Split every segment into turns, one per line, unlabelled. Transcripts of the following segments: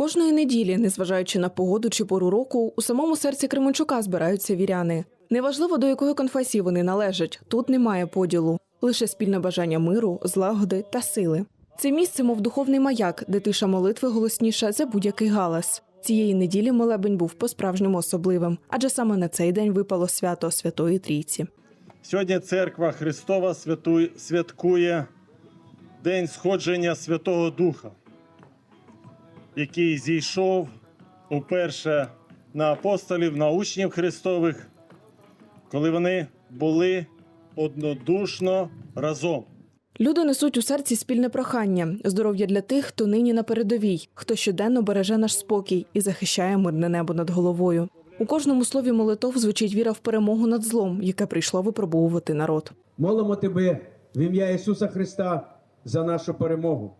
Кожної неділі, незважаючи на погоду чи пору року, у самому серці Кременчука збираються віряни. Неважливо, до якої конфесії вони належать, тут немає поділу, лише спільне бажання миру, злагоди та сили. Це місце, мов духовний маяк, де тиша молитви голосніша за будь-який галас. Цієї неділі молебень був по-справжньому особливим, адже саме на цей день випало свято Святої Трійці.
Сьогодні церква Христова святує- святкує День сходження Святого Духа, який зійшов уперше на апостолів, на учнів Христових, коли вони були однодушно разом.
Люди несуть у серці спільне прохання, здоров'я для тих, хто нині на передовій, хто щоденно береже наш спокій і захищає мирне небо над головою. У кожному слові молитов звучить віра в перемогу над злом, яке прийшло випробовувати народ.
Молимо Тебе в ім'я Ісуса Христа за нашу перемогу,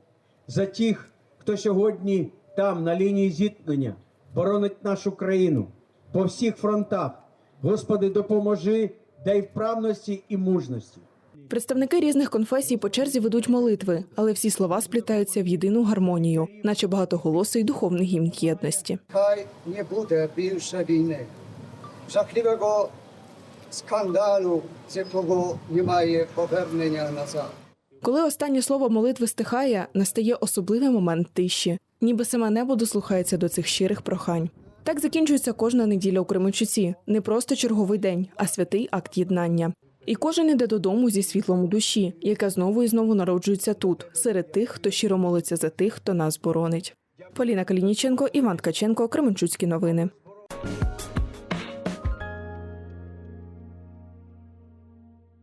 за тих, хто сьогодні там, на лінії зіткнення, боронить нашу країну по всіх фронтах. Господи, допоможи, дай вправності і мужності.
Представники різних конфесій по черзі ведуть молитви, але всі слова сплітаються в єдину гармонію, наче багатоголосий духовний гімн єдності.
Хай не буде більше війни, жахливого скандалу, з якого немає повернення назад.
Коли останнє слово молитви стихає, настає особливий момент тиші, ніби саме небо дослухається до цих щирих прохань. Так закінчується кожна неділя у Кременчуці. Не просто черговий день, а святий акт єднання. І кожен іде додому зі світлом у душі, яке знову і знову народжується тут, серед тих, хто щиро молиться за тих, хто нас боронить. Поліна Калініченко, Іван Ткаченко, Кременчуцькі новини.